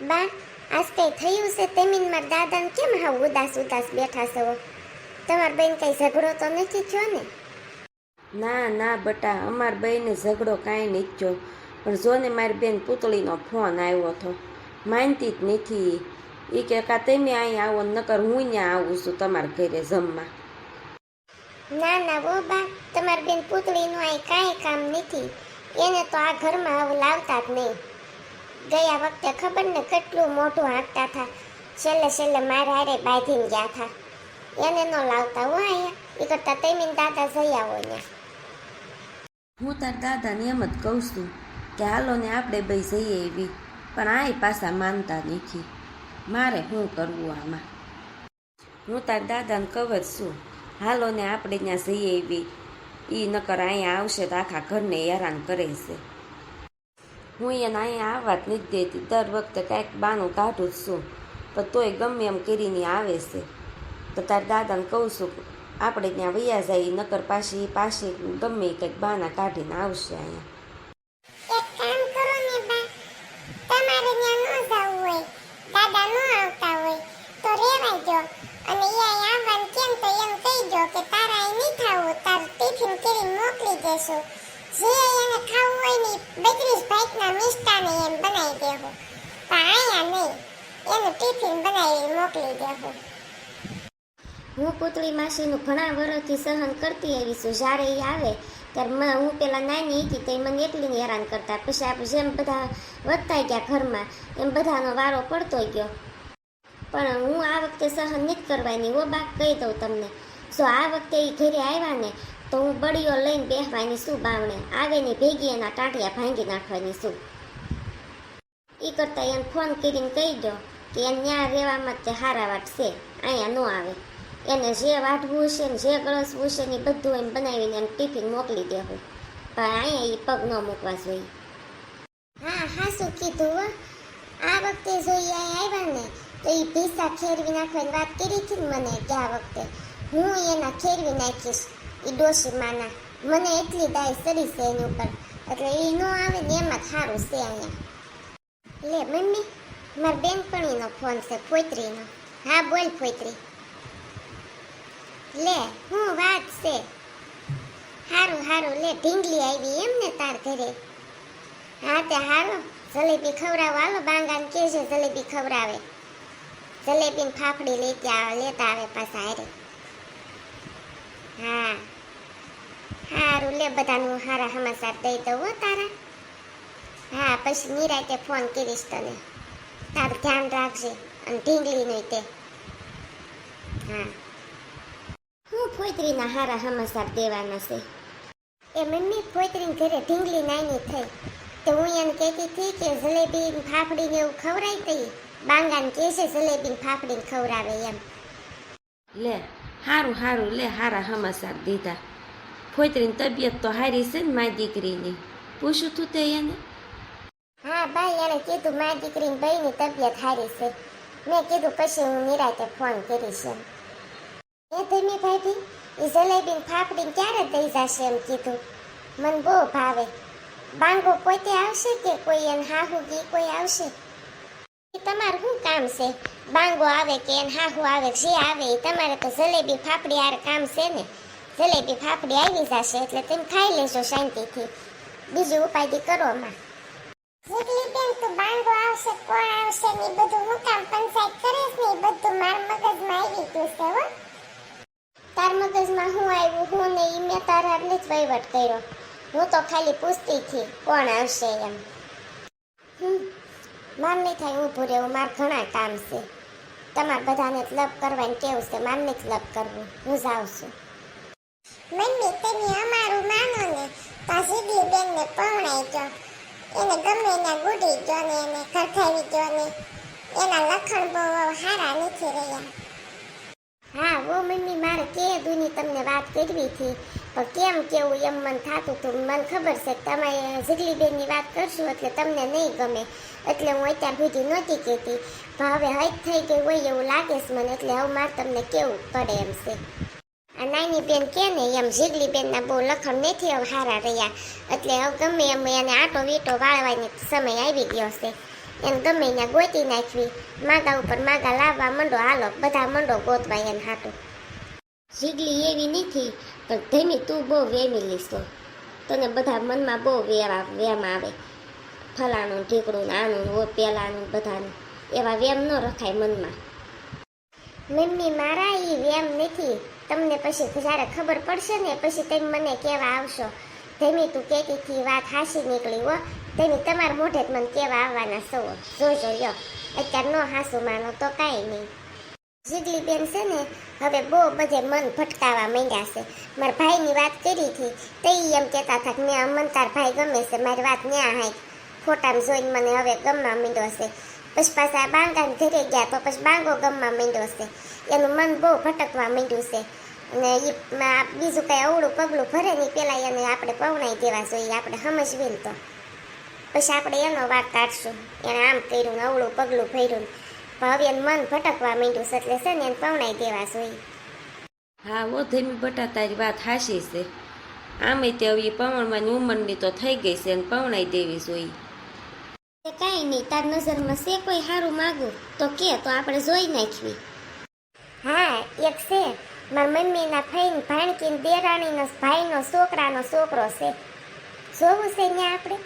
બા આજ કંઈ થયું છે તેમીન મારા દાદાને કેમ હાવ ઉદાસ ઉદાસ બેઠા છો? તમારા બેન કંઈ ઝઘડો તો નથી થયો ને? ના ના બટા અમાર બેને ઝઘડો કાંઈ નહીં થયો. પણ જો ને મારી બેન પૂતળીનો ફોન આવ્યો હતો. માનતી જ નથી. એ કે કા તમે અહીં આવો નકર હું ત્યાં આવું છું તમારા ઘરે જમવા. ના ના વો બા તમારી બેન પૂતળીનું અહીં કાંઈ કામ નથી. એને તો આ ઘરમાં આવું લાવતા જ નહીં. ગયા વખતે ખબર ને કેટલું મોટું હાંકતા હતા. છેલ્લે છેલ્લે મારે હારે બાંધીને ગયા હતા. એને ન લાવતા હું અહીંયા. એ કરતા તેમીન દાદા જઈ આવો ને. હું તાર દાદાને એમ જ કહું છું કે હાલો ને આપણે બે જઈએ એવી. પણ આય પાછા માનતા નથી. મારે શું કરવું આમાં? હું તાર દાદાને કહું જ છું, હાલો ને આપણે ત્યાં જઈએ એવી. એ નકર અહીંયા આવશે તો આખા ઘરને હેરાન કરે છે. હું એને અહીંયા જ નથી દેતી. દર વખતે કાંઈક બાનું કાઢું જ છું. પણ તોય ગમે એમ કરીને આવે છે. તો તાર દાદાને કહું છું આપણે ત્યાં વૈયા જાય, નકર પાછી પાછી ગમે કંઈક બાના કાઢીને આવશે અહીંયા. કામ તો એમ કહી દો કે તારા નહીં ખાવું તારું ટિફિન કરીને મોકલી દેશું. જે એને ખાવું હોય ને બત્રીસ ભાઈના મિષ્ટાને એમ બનાવી દેવું પણ અહીંયા નહીં. એનું ટિફિન બનાવી મોકલી દેવું હું પુતળી માસીનું ઘણા વર્ષથી સહન કરતી આવી છું. જ્યારે એ આવે, ત્યારે હું પેલા નાની હતી તે મને એટલી હેરાન કરતા. પછી આપણે જેમ બધા વધતા ગયા ઘરમાં, એમ બધાનો વારો પડતો ગયો. પણ હું આ વખતે સહન નથી કરવાની. ઓ બાપ, કહી દઉં તમને. જો આ વખતે એ ઘરે આવ્યા ને તો હું બળીઓ લઈને બેસવાની શું બાવણે? આવે ને ભેગી એના ટાંટિયા ભાંગી નાખવાની શું? એ કરતાં એને ફોન કરીને કહી દો કે એને ન્યા રહેવામાં તે હારા વાટ છે. અહીંયા ન આવે. એને જે વાટવું છે ને જે ગળસવું છે ને બધું એમ બનાવીને એમ ટિફિન મોકલી દેવું પણ અહીંયા એ પગ ન મૂકવા જોઈએ. હા હા, શું કીધું આ વખતે જોઈએ આવ્યા ને, તો એ ભીસા ખેરવી નાખવાની વાત કરી હતી મને કે આ વખતે. હું એના ખેરવી નાખીશ. એ ડોશી માના એટલી દાય સરી છે એની ઉપર. એટલે એ ન આવે ને એમાં સારું છે અહીંયા. લે, મમ્મી, મારા બેનપણીનો ફોન છે, ફોઈત્રીનો. હા, બોલ ફોઈત્રી. લે, હું વાત છે. હારું હારું, લે, ઢીંગલી આવી એમ ને તાર ઘરે. હા, તે હારું. જલેબી ખવડાવો. હાલો, બાંગાને છે જલેબી ખવડાવે. જલેબી ફાફડી લેતી આવે, લેતા આવે પાછા હારે. હા. હારું, લે બધાનું હારા સમાચાર દઈ દઉં હો તારા. હા, પછી નિરાતે ફોન કરીશ તને. તારું ધ્યાન રાખજે અને ઢીંગલી નહીં તે. હા. હું ફોઈત્રીના હારા સમાચાર દેવાના છે. એ મમ્મી ફોઈત્રીને ઘરે ઢીંગલી નાની થઈ. તો હું એને કહેતી હતી કે જલેબી ફાફડીને એવું ખવડાવી દઈ બાંગાને કહે છે જલેબી ને ફાફડી ને ખવડાવે એમ. લે, હારું હારું, લે હારા સમાચાર દીધા. ફોઈતરીની તબિયત તો હારી છે ને મારી દીકરીની. પૂછું તું તે એને? હા, ભાઈ, એને કીધું મારી દીકરીની ભાઈની તબિયત સારી છે. મેં કીધું પછી હું નિરાતે ફોન કરીશ એમ. એ ધીમી ભાભી એ જલેબી ફાફડીને ક્યારે દઈ જશે એમ કીધું. મને બહુ ભાવે. બાંગો પોતે આવશે કે કોઈ એને હાહુ કે કોઈ આવશે? તમારું શું કામ છે? બાંગો આવે કે એને હાહુ આવે, જે આવે એ તમારે તો જલેબી ફાફડી આર કામ છે ને? જલેબી ફાફડી આવી જશે એટલે તમે ખાઈ લેજો શાંતિથી. બીજી ઉપાય કરો માં જેટલી બેન તો બાંગો આવશે કોણ આવશે ને બધું હું કામ પંચાયત કરે છે ને બધું માર મગજમાં આવી ગયું છે હો. તાર મગજમાં હું આવ્યું હું ને ઈ મેં તારા એટલે જ વહીવટ કર્યો. હું તો ખાલી પૂછતી હતી કોણ આવશે એમ. માર નહીં થાય ઊભું રહેવું માર ઘણા કામ છે. તમારે બધાને જ લપ કરવાની કેવું છે મારને જ લપ કરવું. હું જાઉં છું. મમ્મી, તમે અમારું માનો ને પાછી સીધી બેનને પહોંચાઈ જો એને ગમે એના ગુડી જો ને, એને ખરખાવી જો ને, એના લખણ બહુ સારા નથી રહ્યા. હા, વો મમ્મી, મારે કે દુની તમને વાત કરવી હતી. પણ કેમ કેવું એમ મન થાતું હતું મને ખબર છે તમે જીગલી બેનની વાત કરશું એટલે તમને નહીં ગમે. એટલે હું અત્યાર સુધી નહોતી કહેતી. પણ હવે હજ થઈ ગઈ હોય એવું લાગે છે મને, એટલે હવે મારે તમને કેવું પડે એમ છે. આ નાની બેન કે ને એમ જીગલી બેનના બહુ લખણ નથી હવે સારા રહ્યા. એટલે હવે ગમે એમ એને આટો વીટો વાળવાની સમય આવી ગયો છે એને ગમે ત્યાં ગોતી નાખવી. માગા ઉપર માગા લાવવા મંડો, હાલો, બધા મંડો ગોતવાય એને હાટું. જીગલી એવી નથી, પણ ધેમી તું બહુ વેમી લીશો તને બધા મનમાં બહુ વેવા, વેમ આવે. ફલાણું ઢીકડું આનું ઓ પેલાનું બધાનું. એવા વેમ ન રખાય મનમાં. મમ્મી, મારા એ વેમ નથી. તમને પછી જ્યારે ખબર પડશે ને, પછી તમે મને કેવા આવશો. ધીમી તું કેતીથી વાત હાસી નીકળી હો. ધીમી, તમારા મોઢે જ મને કેવા આવવાના સૌ જોજો લ્યો. અત્યારે નો હાસું માનો તો કાંઈ નહીં. જીગલી બેન છે ને, હવે બહુ બધે મન ભટકાવા માંડ્યા છે. મારા ભાઈની વાત કરી હતી. તે એમ કહેતા હતા કે મેં અમન તાર ભાઈ ગમે છે, મારી વાત ન્યા હાઈ ફોટામાં જોઈને મને હવે ગમવા માંડ્યો છે. પછી પાછા બાંગાને ઘરે ગયા તો પછી બાંગો ગમવા માંડ્યો છે. એનું મન બહુ ભટકવા માંડ્યું છે. અને એ બીજું કાંઈ અવળું પગલું ભરે નહીં પહેલાં એને આપણે પવણાઈ દેવા જોઈએ, આપણે સમજવી ને તો. પછી આપણે એનો વાત કાઢશું. એને આમ કર્યું ને અવળું પગલું ભર્યું ને. હવે એનું મન ભટકવા માંડ્યું છે એટલે છે ને એને પવણાઈ દેવા જોઈએ. હા ઓ ધીમી બટા તારી વાત હાશી છે. આમે તે હવે પવણવાની ઉંમરની તો થઈ ગઈ છે અને પવણાઈ દેવી જોઈએ. કાંઈ નહીં તાર નજરમાં છે કોઈ સારું માગું? તો કે તો આપણે જોઈ નાખવી. હા એક છે. મારા મમ્મીના ફઈન ભાણકીન દેરાણીનો ભાઈનો છોકરાનો છોકરો છે. જોવું છે ને આપણે?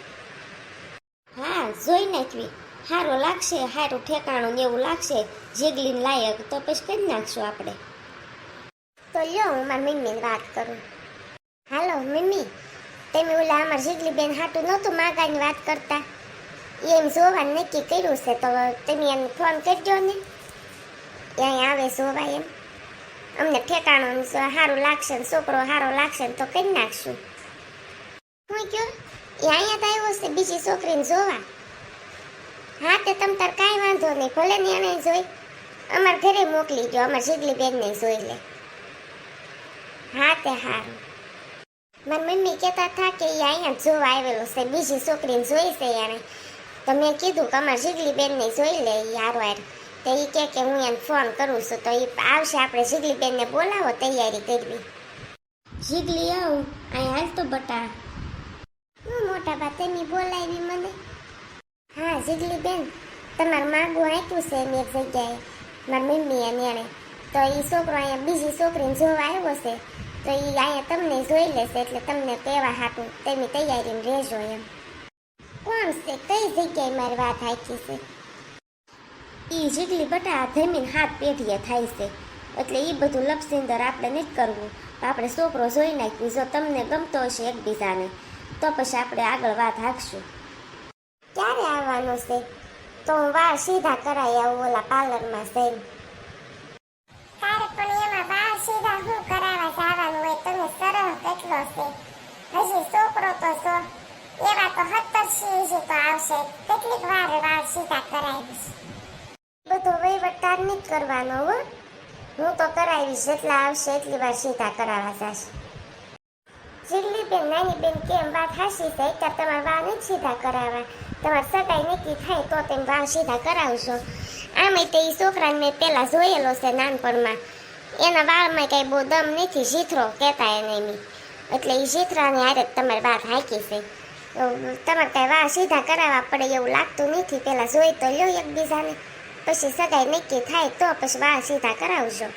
હા જોઈ નાખવી. સારું લાગશે સારું ઠેકાણું ને એવું લાગશે. જેગલીન લાયક તો પછી કરી નાખશું આપણે. તો લ્યો હું મારી મમ્મીને વાત કરું. હાલો મમ્મી. તમે ઓલા અમારા જેગલી બેન હાટું નહોતું માગાની વાત કરતા. એમ જોવાનું નક્કી કર્યું છે તો તમે એને ફોન કરજો ને ત્યાં આવે જોવા એમ અમને ઠેકાણું સારું લાગશે ને છોકરો સારો લાગશે ને તો કરી નાખશું હું કયો એ અહીંયા તો આવ્યો છે બીજી છોકરીને જોવા હા તે તમ તાર કાંઈ વાંધો નહીં ભલે ને એને જોઈ અમાર ઘરે મોકલી દો અમાર જીગલી બેનને જોઈ લે હા તે સારું મારી મમ્મી કહેતા હતા કે એ અહીંયા જોવા આવેલો છે બીજી છોકરીને જોઈ છે એને તો મેં કીધું કે અમારે જીગલી બેનને જોઈ લે એ હારો હાર તો એ કહે કે હું એને ફોન કરું છું. તો એ આવશે આપણે જીગલી બેનને બોલાવો તૈયારી કરવી. જીગલી આવું અહીં હાલ તો બટા. હું મોટા બા તેની બોલાવી મને? હા જીગલી બેન તમારું માગું આપ્યું છે એની એક જગ્યાએ મારી મમ્મી અને એણે. તો એ છોકરો અહીંયા બીજી છોકરીને જોવા આવ્યો છે. તો એ અહીંયા તમને જોઈ લેશે એટલે તમને કહેવા હાટું તેની તૈયારીમાં રહેજો એમ. કોણ કઈ જગ્યાએ મારી વાત હાકી છે જીગલી બટા જમીન હાથ પેઢીએ થાય છે. એટલે એ બધું લપસિંદર આપણે નથી કરવું. આપણે છોકરો જોઈ નાખ્યું. જો તમને ગમતો હશે એકબીજાને, તો પછી આપણે આગળ વાત હાકશું. ક્યારે આવવાનો છે? તો હું વાળ સીધા કરાવી આવું ઓલા પાર્લરમાં જઈને. વાળ સીધા શું કરાવવા જવાનું હોય? તમે સરળ કેટલો છે? હજી છોકરો તો છો એવા તો સત્તર છે તો આવશે. કેટલીક વાર વાળ સીધા કરાવીશ. બધો વહીવટદાર નહીં કરવાનો હો. હું તો કરાવીશ જેટલા આવશે એટલી વાર સીધા કરાવવા જશે. જીલ્લી બેન નાની બેન કેમ વાત હાસી થઈ તો તમારે વાળ નહીં સીધા કરાવવા. તમારે સગાઈ નક્કી થાય તો તેમ વાળ સીધા કરાવશો. આમે તે છોકરાને મેં પહેલાં જોયેલો છે નાનપણમાં. એના વાળમાં કાંઈ બહુ દમ નથી શીથરો કહેતા એને એટલે એ શીથરાની હારે તમારી વાત હાકી છે. તમારે કઈ વાહ સીધા કરાવવા પડે એવું લાગતું નથી. પહેલાં જોઈ તો લ્યો એકબીજાને. પછી સગાઈ નક્કી થાય તો પછી વાળ સીધા કરાવજો.